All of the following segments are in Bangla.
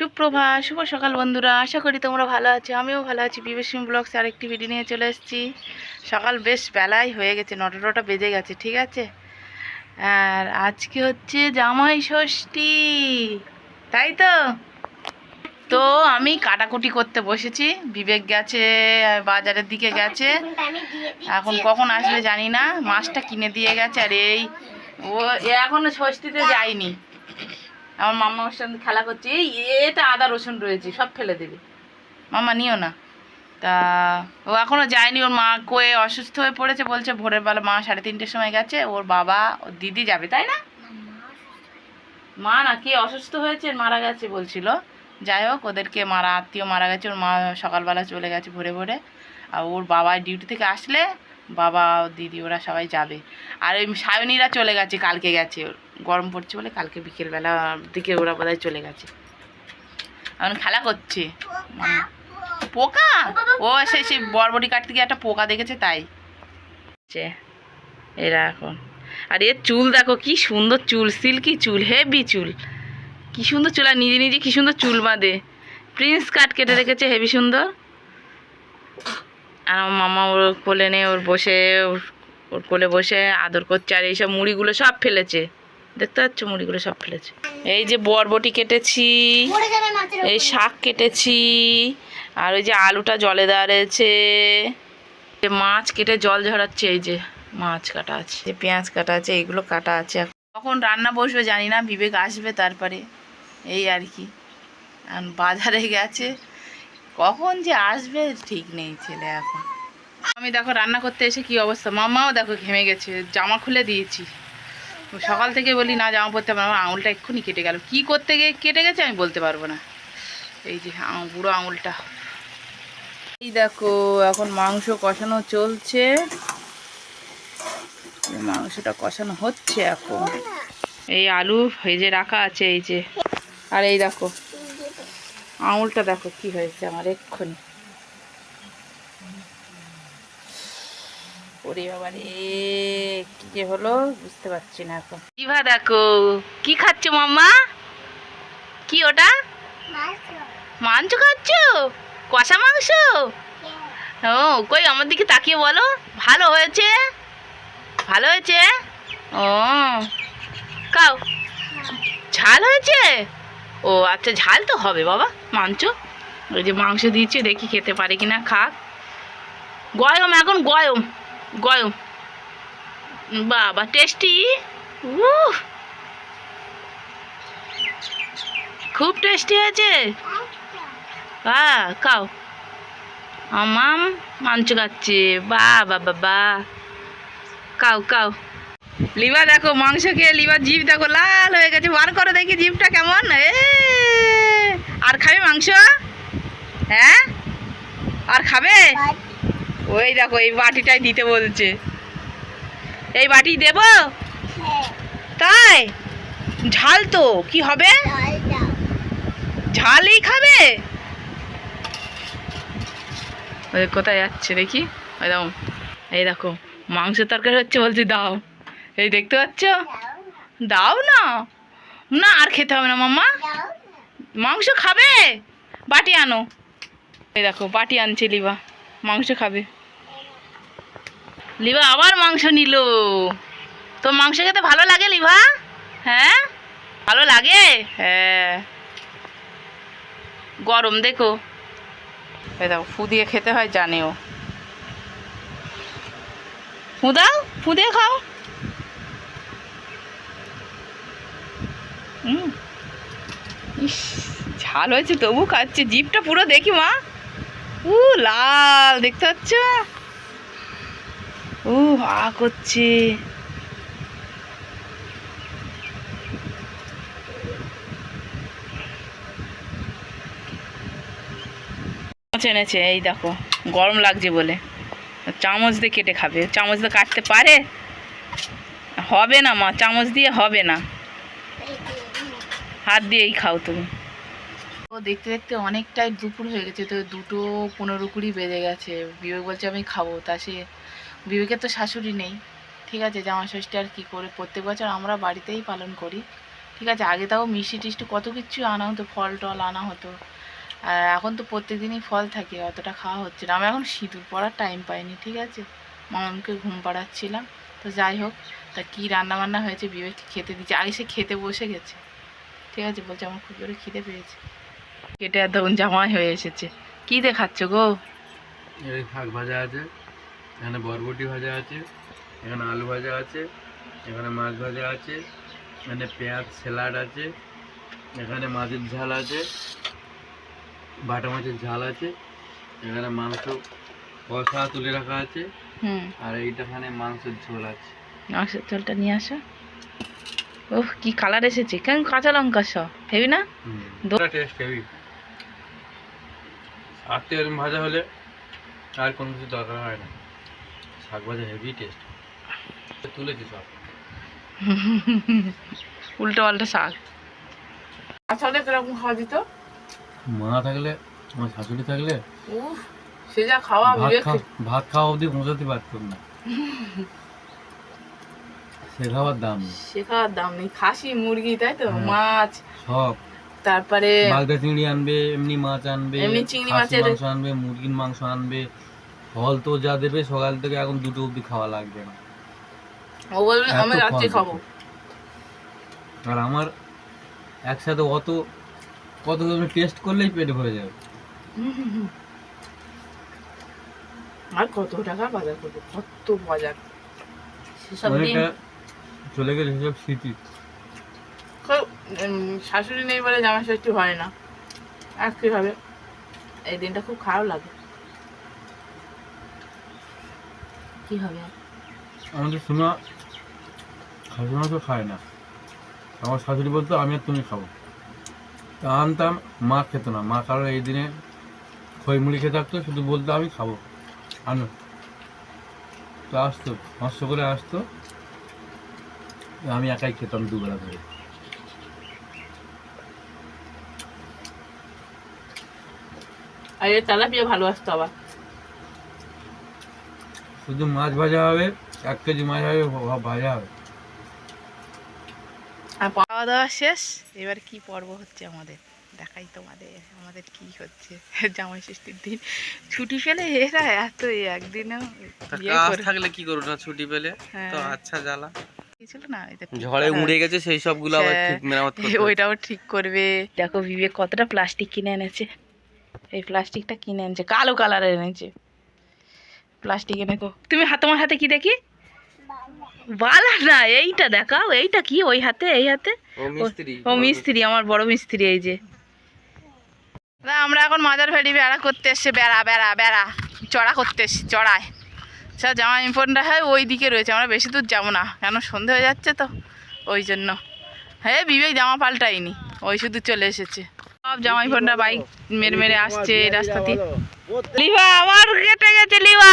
সুপ্রভাত শুভ সকাল বন্ধুরা, আশা করি তোমরা ভালো আছো, আমিও ভালো আছি। বিবেশন ব্লগস আরেকটি ভিডিও নিয়ে চলে এসেছি। সকাল বেশ বেলায় হয়ে গেছে, নটা নটা বেজে গেছে, ঠিক আছে? আর আজকে হচ্ছে জামাই ষষ্ঠী, তাই তো? তো আমি কাটাকুটি করতে বসেছি, বিবেক গেছে, বাজারের দিকে গেছে। এখন কখন আসবে জানি না, মাছটা কিনে দিয়ে গেছে, আর এই ও এ এখনও ষষ্ঠীতে যায়নি। আমার মামা ওর সঙ্গে খেলা করছে, এই এতে আদা, রসুন রয়েছে, সব ফেলে দেবে। মামা, নিও না। তা, ও এখনও যায়নি, ওর মা কয়ে অসুস্থ হয়ে পড়েছে, বলছে ভোরের বেলা মা সাড়ে তিনটের সময় গেছে, ওর বাবা, ওর দিদি যাবে, তাই না? মা না, কে অসুস্থ হয়েছে, মারা গেছে বলছিল। যাই হোক, ওদেরকে মারা, আত্মীয় মারা গেছে, ওর মা সকালবেলা চলে গেছে ভোরে ভোরে। আর ওর বাবা ডিউটি থেকে আসলে, বাবা, ওর দিদি, ওরা সবাই যাবে। আর ওই সায়নীরা চলে গেছে, কালকে গেছে গরম পড়ছে বলে কালকে বিকেলবেলা দিকে ওরা বোধহয় চলে গেছে। এখন খেলা করছে। পোকা? ও সেই সেই বরবটি কাটতে গিয়ে একটা পোকা দেখেছে তাই। এরা এখন। আর এর চুল দেখো, কি সুন্দর চুল, সিল্কি চুল হেভি চুল। কি সুন্দর চুল, আর নিজে নিজে কি সুন্দর চুল বাঁধে। প্রিন্স কাট কেটে রেখেছে হেভি সুন্দর। আর আমার মামা ওর কোলে নিয়ে ওর বসে, ওর কোলে বসে আদর করছে, আর এইসব মুড়িগুলো সব ফেলেছে। দেখতে পাচ্ছ মুড়িগুলো সব ফেলেছে। এই যে বরবটি কেটেছি এই শাক কেটেছি আর ওই যে আলুটা জলে দেওয়া রয়েছে। মাছ কেটে জল ঝরাচ্ছে এই যে মাছ কাটা আছে যে পেঁয়াজ কাটা আছে এইগুলো কাটা আছে কখন রান্না বসবে জানি না বিবেক আসবে তারপরে। এই আর কি। বাজারে গেছে। কখন যে আসবে ঠিক নেই ছেলে এখন। আমি দেখো রান্না করতে এসে কি অবস্থা। মামাও দেখো ঘেমে গেছে জামা খুলে দিয়েছি। সকাল থেকে বলি না জামা পরতে পারব না, আঙুলটা এক্ষুনি কেটে গেল। কি করতে গিয়ে কেটে গেছে আমি বলতে পারব না। এই যে বুড়ো আঙুলটা। এই দেখো এখন মাংস কষানো চলছে। মাংসটা কষানো হচ্ছে এখন। এই আলু ভেজে রাখা আছে এই যে। আর এই দেখো আঙুলটা দেখো কি হয়েছে আমার এক্ষুনি। যে হলো বুঝতে পারছি না এখন। দেখো ওটা? মাংস কষা মাংস? ও, কই, আমার দিকে তাকিয়ে বলো। ভালো হয়েছে? ভালো হয়েছে? ও কাও ঝাল হয়েছে? ও আচ্ছা ঝাল তো হবে বাবা, মাংস। ওই যে মাংস দিয়েছি, দেখি খেতে পারে কিনা, খাক। গয়ম এখন গয়ম গয়ম বাবা টেস্টি খুব টেস্টি হয়েছে। হ্যাঁ খাও। আমাম মাংস খাচ্ছে। বা বা বাবা কাও কাও লিভা দেখো, মাংস খেয়ে লিভার জিভ দেখো, লাল হয়ে গেছে। বার করো দেখি জিভটা কেমন। এ, আর খাবে মাংস? হ্যাঁ? আর খাবে? ওই দেখো, এই বাটিটাই দিতে বলছে। এই বাটি দেব? তাই? ঝাল তো, কি হবে? ঝালই খাবে? ওই কোথায় যাচ্ছে দেখি? ওই দেখো এই দেখো মাংস তরকারি হচ্ছে বলছি দাও। এই দেখতে পাচ্ছ? দাও না। না, আর খেতে হবে না, মাম্মা। মাংস খাবে? বাটি আনো। এই দেখো, বাটি আনছে লিবা। মাংস খাবে। লিবা আবার মাংস নিল। তো মাংস খেতে ভালো লাগে লিভা হ্যাঁ? ভালো লাগে? হ্যাঁ। গরম দেখো। দেখো, ফু দিয়ে খেতে হয়, জানেও। ফু দাও, ফু দিয়ে খাও। হুম ঝাল হয়েছে তবু, খাচ্ছে। জিভটা পুরো দেখি, মা। উ, লাল, দেখতে পাচ্ছ? উ হা করছে। এনেছে এই দেখো, গরম লাগছে বলে। চামচ দিয়ে কেটে খাবে। চামচ দিয়ে কাটতে পারে? হবে না মা, চামচ দিয়ে হবে না। হাত দিয়েই খাও তুমি। ও দেখতে দেখতে অনেকটাই দুপুর হয়ে গেছে, তো দুটো পনেরো কুড়ি বেজে গেছে। বিবেক বলছে আমি খাব, তা সে বিবেকের তো শাশুড়ি নেই। ঠিক আছে, জামা ষষ্ঠী আর কী করে? প্রত্যেক বছর আমরা বাড়িতেই পালন করি। ঠিক আছে, আগে তাও মিষ্টি টিষ্টি কত কিছু আনা হতো, ফল টল আনা হতো। এখন তো প্রত্যেক দিনই ফল থাকে, অতটা খাওয়া হচ্ছে না। আমি এখন সিঁদুর পড়ার টাইম পাইনি, ঠিক আছে? মামাকে ঘুম পাড়াচ্ছিলাম। তো যাই হোক, তা কী রান্নাবান্না হয়েছে বিবেক খেতে দিচ্ছে আগে সে খেতে বসে গেছে। ঠিক আছে, বলছে আমার খুব জোরে খিদে পেয়েছে। কেটে আর তখন জামাই হয়ে এসেছে। কী দেখাচ্ছ গো? শাক ভাজা আছে। এখানে বরবটি ভাজা আছে এখানে আলু ভাজা আছে এখানে মাছ ভাজা আছে এখানে পেঁয়াজ স্যালাড আছে এখানে মাছের ঝাল আছে বাটা মাছের ঝাল আছে এখানে মাংস কষা তুলে রাখা আছে হুম। আর এইটাখানে মাংসের ঝোল আছে। মাংসের ঝোলটা নিয়ে আসো। ওহ কি কালার এসেছে। কেন কাঁচা লঙ্কা সব? হেবি না? দো- টেস্ট হেভি শাক তো ভাজা হলে আর কোনো কিছু দরকার হয় না। শাক ভাজা হেভি টেস্ট তুলেছি সব। উল্টো পাল্টা শাক। আসলে কীরকম খাওয়া দিত মা থাকলে আমার শাশুড়ি থাকলে সে যা খাওয়া ভাত খাওয়া অবধি পৌঁছাতে পারতাম না। সে খাবার দাম নেই। সে খাওয়ার দাম নেই। খাসি মুরগি তাই তো? হ্যাঁ। মাছ। সব। তারপরে বাগদা চিংড়ি আনবে এমনি মাছ আনবে এমনি চিংড়ি মাংস আনবে মুরগির মাংস আনবে ফল তো যা দেবে সকাল থেকে এখন দুটো অবধি খাওয়া লাগবে না। ও বলবে আমি রাত্রে খাব। আর আমার একসাথে অত কত টেস্ট করলেই পেটে ভরে যাবে। আর কত টাকা বাজার করব কত বাজার। সেসব চলে গেলে সেসব স্মৃতি। শাশুড়ি নেই বলে জামা ষষ্ঠী হয় না। আর কি হবে এই দিনটা খুব খারাপ লাগে। কি হবে? আমাদের শোনা খাসি মাংস খায় না। আমার শাশুড়ি বলতো আমি আর তুমি খাব। তা আনতাম মা খেত না। মা কারণ এই দিনে খই মুড়ি খেতে থাকতো শুধু বলতো আমি খাব। আনো। তো আসতো পাঁচশো করে আসতো। আমি একাই খেতাম দুবেলা ধরে। আর তেলাপিয়া ভালো আসতো আবার। শুধু মাছ ভাজা হবে এক কেজি মাছ হবে ভাজা হবে। আর খাওয়া দাওয়া শেষ? এবার কি পর্ব হচ্ছে আমাদের? দেখাই তোমাদের আমাদের কি হচ্ছে? জামাই ষষ্ঠীর দিন। ছুটি পেলে এরা এত একদিনও ইয়ে থাকলে কি করব? না ছুটি পেলে হ্যাঁ। তো আচ্ছা জ্বালা। ঝড়ে হ্যাঁ। উড়ে গেছে সেই সবগুলো আবার হ্যাঁ। ঠিক মেরামত করতে ওইটাও ঠিক করবে। দেখো বিবেক কতটা প্লাস্টিক কিনে এনেছে। এই প্লাস্টিকটা কিনে এনেছে কালো কালারের এনেছে। প্লাস্টিক এনে তো। তুমি হাত তোমার হাতে কি দেখি? বালা না এইটা দেখাও এইটা কি? ওই হাতে এই হাতে? ও মিস্ত্রি আমার বড় মিস্ত্রি এই যে। আমরা এখন মাজার ভেড়ি বেড়া করতে এসছি বেড়া বেড়া বেড়া। চড়া করতে এসছি চড়ায়। সব জামা ইম্পোর্টটা হয় ওই দিকে রয়েছে আমরা বেশি দূর যাব না। কেন সন্ধে হয়ে যাচ্ছে তো ওই জন্য। হ্যাঁ বিবেক জামা পাল্টাইনি ওই শুধু চলে এসেছে। সব জামা ইম্পোর্টটা বাইক মেরে মেরে আসছে এই রাস্তা দিয়ে। লিভা আবার কেটে গেছে লিভা।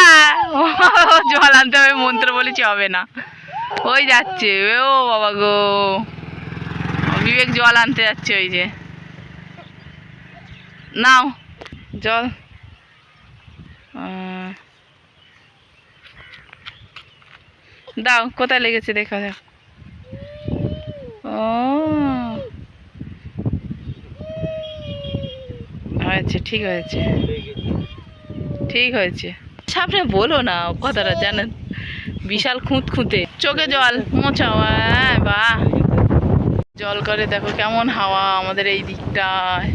জল আনতে হবে মন্ত্র বলেছি হবে না। ওই যাচ্ছে ও বাবা গো। বিবেক জল আনতে যাচ্ছে ওই যে। নাও জল। দাও কোথায় লেগেছে দেখা যাক। ও। হয়েছে, ঠিক হয়েছে। ঠিক হয়েছে। সামনে বলো না, কথাটা জানেন। বিশাল খুঁত খুঁতে চোখে জল মোছাও হ্যাঁ বাহ। জল করে, দেখো কেমন হাওয়া আমাদের এই দিকটায়।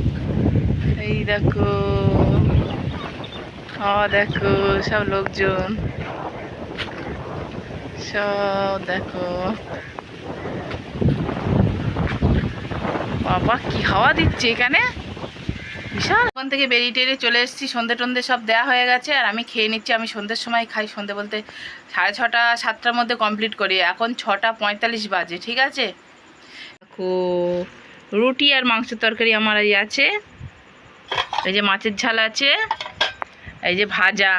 এই দেখো, হাওয়া দেখো, সব লোকজন। সব দেখো। বাবা, কি হাওয়া দিচ্ছে এখানে? বিশাল। ওখান থেকে বেরিয়ে টেরিয়ে চলে এসেছি, সন্ধে টন্ধে সব দেওয়া হয়ে গেছে, আর আমি খেয়ে নিচ্ছি, আমি সন্ধ্যের সময় খাই, সন্ধে বলতে সাড়ে ছটা, সাতটার মধ্যে কমপ্লিট করি। এখন ছটা পঁয়তাল্লিশ বাজে, ঠিক আছে? রুটি আর মাংসের তরকারি আমার এই আছে। এই যে মাছের ঝাল আছে, এই যে ভাজা।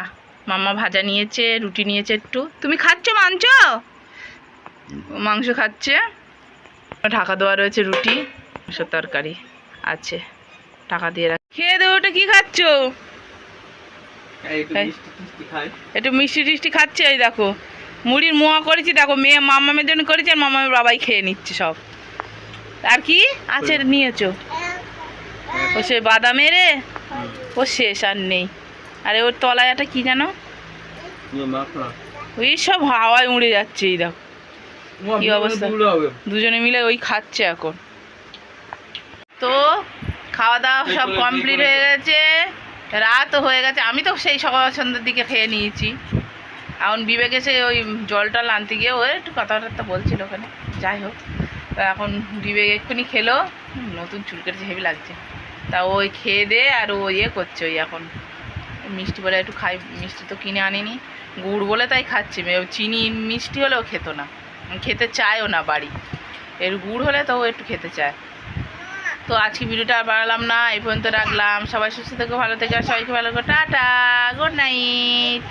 মামা ভাজা নিয়েছে, রুটি নিয়েছে একটু। তুমি খাচ্ছ মাংস? মাংস খাচ্ছে। ঢাকা দেওয়া রয়েছে রুটি মাংস তরকারি আছে। টাকা দিয়ে খেয়ে দেবো ওটা কি খাচ্ছ? একটু মিষ্টি টিষ্টি খাই। একটু মিষ্টি টিষ্টি খাচ্ছে এই দেখো। মুড়ির মোয়া করেছি দেখো মেয়ে মামামের জন্য করেছি আর মামামের বাবাই খেয়ে নিচ্ছে সব। আর কি? আছে নিয়েছো। ও সে বাদামের ও শেষ আর নেই। আরে ওর তলায় একটা কি জানো? ওই সব হাওয়ায় উড়ে যাচ্ছে এই দেখো। কি অবস্থা? দুজনে মিলে ওই খাচ্ছে এখন। তো খাওয়া দাওয়া সব কমপ্লিট হয়ে গেছে রাতও হয়ে গেছে। আমি তো সেই সকাল সন্ধ্যের দিকে খেয়ে নিয়েছি। এখন বিবেক এসে ওই জলটা আনতে গিয়ে ও একটু কথাবার্তা বলছিল ওখানে। যাই হোক তা এখন বিবেক এক্ষুনি খেলো। নতুন চুল কেটেছে হেভি লাগছে। তা ওই খেয়ে দে আর ও ইয়ে করছে ওই এখন। মিষ্টি বলে একটু খাই মিষ্টি তো কিনে আনিনি। গুড় বলে তাই খাচ্ছে। চিনি মিষ্টি হলেও খেতো না। খেতে চায়ও না বাড়ি। এর গুড় হলে তো ও একটু খেতে চায়। তো আজকে ভিডিওটা আর বাড়ালাম না, এই পর্যন্ত রাখলাম। সবাই সুস্থ থেকে, ভালো থেকে, আর সবাইকে ভালো করে টাটা, গুড নাইট।